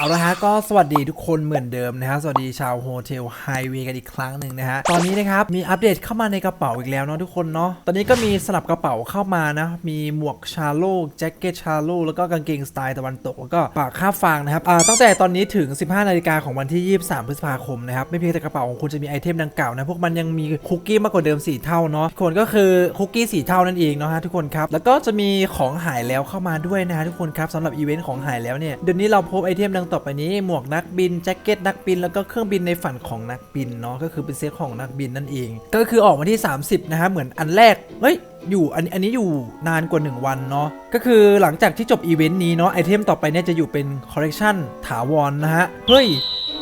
เอาละฮะก็สวัสดีทุกคนเหมือนเดิมนะฮะ สวัสดีชาวโฮเทลไฮเวย์กันอีกครั้งหนึ่งนะฮะ ตอนนี้นะครับ มีอัปเดตเข้ามาในกระเป๋าอีกแล้วเนาะทุกคนเนาะตอนนี้ก็มีสลับกระเป๋าเข้ามานะ มีหมวกชาโลแจ็คเก็ตชาโลแล้วก็กางเกงสไตล์ตะวันตก แล้วก็ปากคาบฟางนะครับอ่าตั้งแต่ตอนนี้ถึง 15 นาฬิกาของวันที่ 23 พฤษภาคมนะครับไม่เพียงแต่กระเป๋าของคุณจะมีไอเทมดังกล่าวนะพวกมันยังมีคุกกี้มากกว่าเดิม4เท่าเนาะทุกคนก็คือคุกกี้4เท่านั่นเองเนาะฮะทุกคนครับแล้วก็จะมีของหายแล้วเข้ามาด้วยนะฮะทุกคนครับสำหรับอีเวนต์ของหายแล้วเนี่ยเดี๋ยวนี้เราพบไอเทมดังต่อไปนี้หมวกนักบินแจ็คเก็ตนักบิน แล้วก็เครื่องบินในฝันของนักบินเนาะก็คือเป็นเซตของนักบินนั่นเอง ก็คือออกวันที่ 30 นะฮะเหมือนอันแรกเฮ้ยอยู่อันอันนี้อยู่นานกว่า 1 วันเนาะก็คือหลังจากที่จบอีเวนต์นี้เนาะไอเทมต่อไปเนี่ยจะอยู่เป็นคอลเลกชันถาวรนะฮะเฮ้ย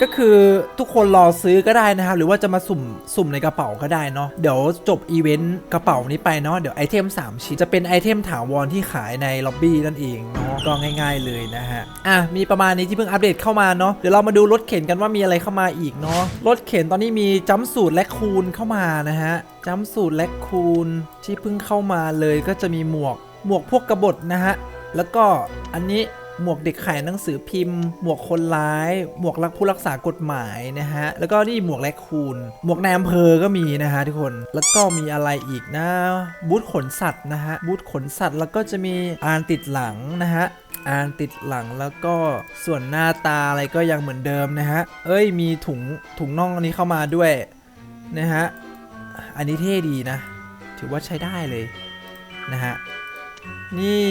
ก็คือทุกคนรอซื้อก็ได้นะครับ หรือว่าจะมาสุ่มสุ่มในกระเป๋าก็ได้เนาะเดี๋ยวจบอีเวนต์กระเป๋านี้ไปเนาะเดี๋ยวไอเทม 3 ชิ้น จะเป็นไอเทมถาวรที่ขายในล็อบบี้นั่นเองเนาะก็ง่าย ๆเลยนะฮะอะมีประมาณนี้ที่เพิ่งอัปเดตเข้ามาเนาะเดี๋ยวเรามาดูรถเข็นกันว่ามีอะไรเข้ามาอีกเนาะรถเข็นตอนนี้มีจัมสูตรและคูณเข้ามานะฮะจัมสูตรและคูณที่เพิ่งเข้ามาเลยก็จะมีหมวกหมวกพวกกบฏนะฮะแล้วก็อันนี้ หมวกเด็กขายหนังสือพิมพ์ หมวกคนร้าย หมวกรักผู้รักษากฎหมายนะฮะ แล้วก็นี่หมวกแลคคูนหมวกนายอำเภอก็มีนะฮะทุกคน แล้วก็มีอะไรอีกนะ บูธขนสัตว์นะฮะ บูธขนสัตว์แล้วก็จะมีอ่านติดหลังนะฮะอ่านติดหลังแล้วก็ส่วนหน้าตาอะไรก็ยังเหมือนเดิมนะฮะ เอ้ยมีถุงถุงน่องอันนี้เข้ามาด้วยนะฮะ อันนี้เท่ดีนะ ถือว่าใช้ได้เลยนะฮะ นี่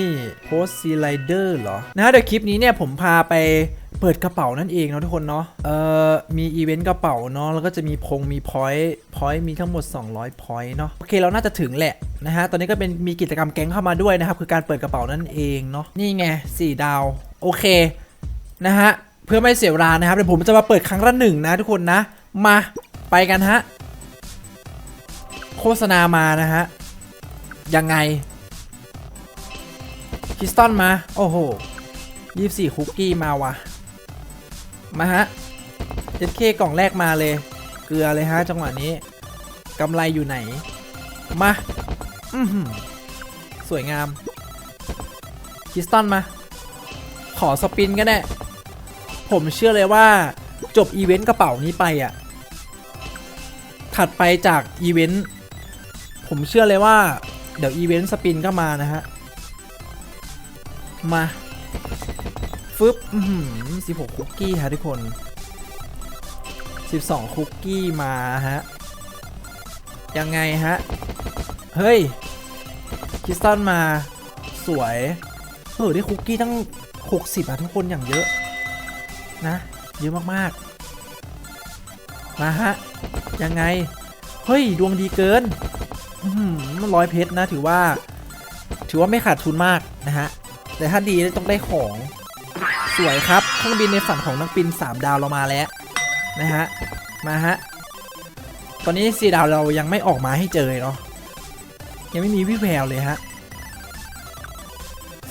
โพสซีไลเดอร์เหรอ นะฮะเดี๋ยวคลิปนี้เนี่ยผมพาไปเปิดกระเป๋านั่นเองเนาะทุกคนเนาะ เอ่อ มีอีเวนต์กระเป๋าเนาะ แล้วก็จะมีพงมีพอยต์พอยต์มีทั้งหมด 200พอยต์เนาะ โอเคเราน่าจะถึงแหละนะฮะ ตอนนี้ก็เป็นมีกิจกรรมแก๊งเข้ามาด้วยนะครับ คือการเปิดกระเป๋านั่นเองเนาะ นี่ไง4ดาว โอเค นะฮะ เพื่อไม่เสียเวลานะครับ เดี๋ยวผมจะมาเปิดครั้งละหนึ่งนะทุกคนนะ มา ไปกันฮะ โฆษณามานะฮะ ยังไง คริสตันมา โอ้โหยี่สี่คุกกี้มาวะมาฮะเจ็ดเคกล่องแรกมาเลย เกลือเลยฮะจังหวะนี้กำไรอยู่ไหน มาอือหือสวยงามคริสตันมา ขอสปินก็ได้ ผมเชื่อเลยว่าจบอีเวนต์กระเป๋านี้ไปอะ ถัดไปจากอีเวนต์ผมเชื่อเลยว่า เดี๋ยวอีเวนต์สปินก็มานะฮะ มาฟึบอือหือ16คุกกี้ฮะทุกคน 12 คุกกี้มาฮะ ยังไงฮะ เฮ้ยคริสตันมาสวยเออได้คุกกี้ตั้ง 60อะทุกคนอย่างเยอะ นะ เยอะมากๆ มาฮะ ยังไง เฮ้ย ดวงดีเกินอืมร้อยเพชรนะ ถือว่า ถือว่าไม่ขาดทุนมากนะฮะ แต่ถ้าดีต้องได้ของ สวยครับเครื่องบินในฝันของนักบิน 3 ดาวเรามาแล้วนะฮะมาฮะตอนนี้4ดาวเรายังไม่ออกมาให้เจอเนาะยังไม่มีวิแววเลยฮะ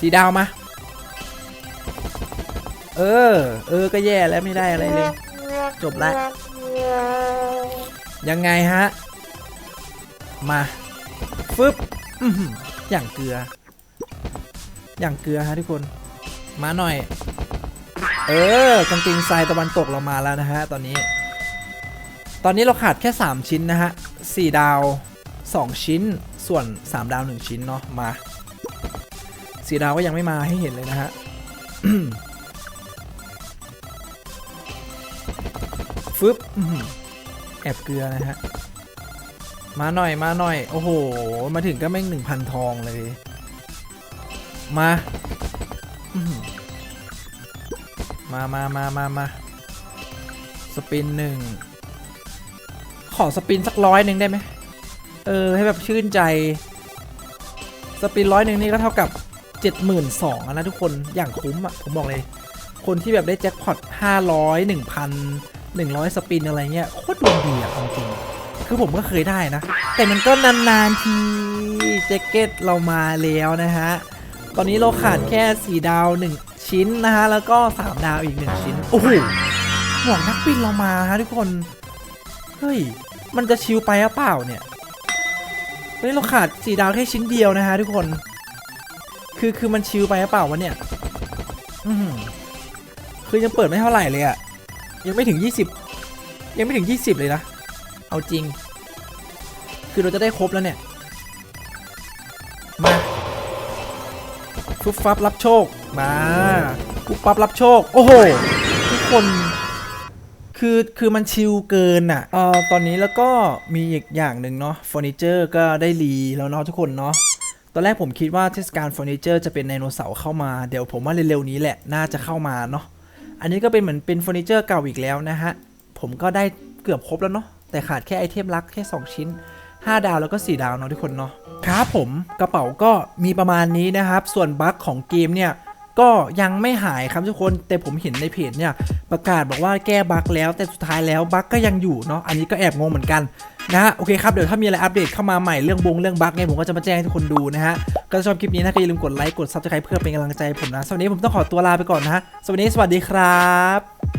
สีดาวมา เออ เออ ก็แย่แล้วไม่ได้อะไรเลย จบละยังไงฮะ มา ฟึบอย่างเกลือ อย่างเกลือฮะทุกคน มาหน่อย เออกางเกงทรายตะวันตกเรามาแล้วนะฮะตอนนี้ ตอนนี้เราขาดแค่ 3 ชิ้นนะฮะ4ดาว 2 ชิ้น ส่วน 3 ดาว 1 ชิ้นเนาะมา4ดาวก็ยังไม่มาให้เห็นเลยนะฮะฟึบแอบเกลือนะฮะ มาหน่อยมาหน่อย โอ้โห มาถึงก็แม่งหนึ่งพันทองเลย มามามามามามาสปินหนึ่ง ขอสปินสักร้อยหนึ่งได้ไหม เออ ให้แบบชื่นใจ สปินร้อยหนึ่งนี่ก็เท่ากับ72,000นะทุกคน อย่างคุ้มอะ ผมบอกเลย คนที่แบบได้แจ็คพอต500 1,000 100สปินอะไรเงี้ย โคตรดวงดีอะเอาจริง คือผมก็เคยได้นะ แต่มันก็นานๆทีแจ็คเก็ตเรามาแล้วนะฮะ ตอนนี้เราขาดแค่ 4 ดาว 1 ชิ้นนะฮะ แล้วก็ 3 ดาวอีก 1 ชิ้น โอ้โหหมวกนักบินเรามาฮะทุกคน เฮ้ย มันจะชิวไปหรือเปล่าเนี่ยตอนนี้เราขาด 4 ดาวแค่ชิ้นเดียวนะฮะทุกคน คือคือมันชิวไปหรือเปล่าวะเนี่ย อือหือคือยังเปิดไม่เท่าไหร่เลยอะยังไม่ถึง 20 ยังไม่ถึง 20 เลยนะ เอาจริง คือเราจะได้ครบแล้วเนี่ย มา ฟุบฟับรับโชคมาฟุบฟับรับโชค โอ้โห ทุกคน คือคือมันชิลเกินอะเอ่อตอนนี้แล้วก็มีอีกอย่างหนึ่งเนาะเฟอร์นิเจอร์ก็ได้รีแล้วเนาะทุกคนเนาะตอนแรกผมคิดว่าเทศกาลเฟอร์นิเจอร์จะเป็นไดโนเสาร์เข้ามาเดี๋ยวผมว่าเร็วๆนี้แหละน่าจะเข้ามาเนาะอันนี้ก็เป็นเหมือนเป็นเฟอร์นิเจอร์เก่าอีกแล้วนะฮะผมก็ได้เกือบครบแล้วเนาะแต่ขาดแค่ไอเทมลักแค่ 2 ชิ้น 5 ดาวแล้วก็ 4 ดาวเนาะทุกคนเนาะครับผมกระเป๋าก็มีประมาณนี้นะครับ ส่วนบั๊กของเกมเนี่ยก็ยังไม่หายครับทุกคนแต่ผมเห็นในเพจเนี่ยประกาศบอกว่าแก้บั๊กแล้วแต่สุดท้ายแล้วบั๊กก็ยังอยู่เนาะอันนี้ก็แอบงงเหมือนกันนะฮะโอเคครับเดี๋ยวถ้ามีอะไรอัปเดตเข้ามาใหม่เรื่องบงเรื่องบั๊กเนี่ยผมก็จะมาแจ้งให้ทุกคนดูนะฮะก็ชอบคลิปนี้นะก็อย่าลืมกดไลค์กดซับสไครป์เพื่อเป็นกำลังใจผมนะสวัสดีผมต้องขอตัวลาไปก่อนนะฮะสวัสดีสวัสดีครับ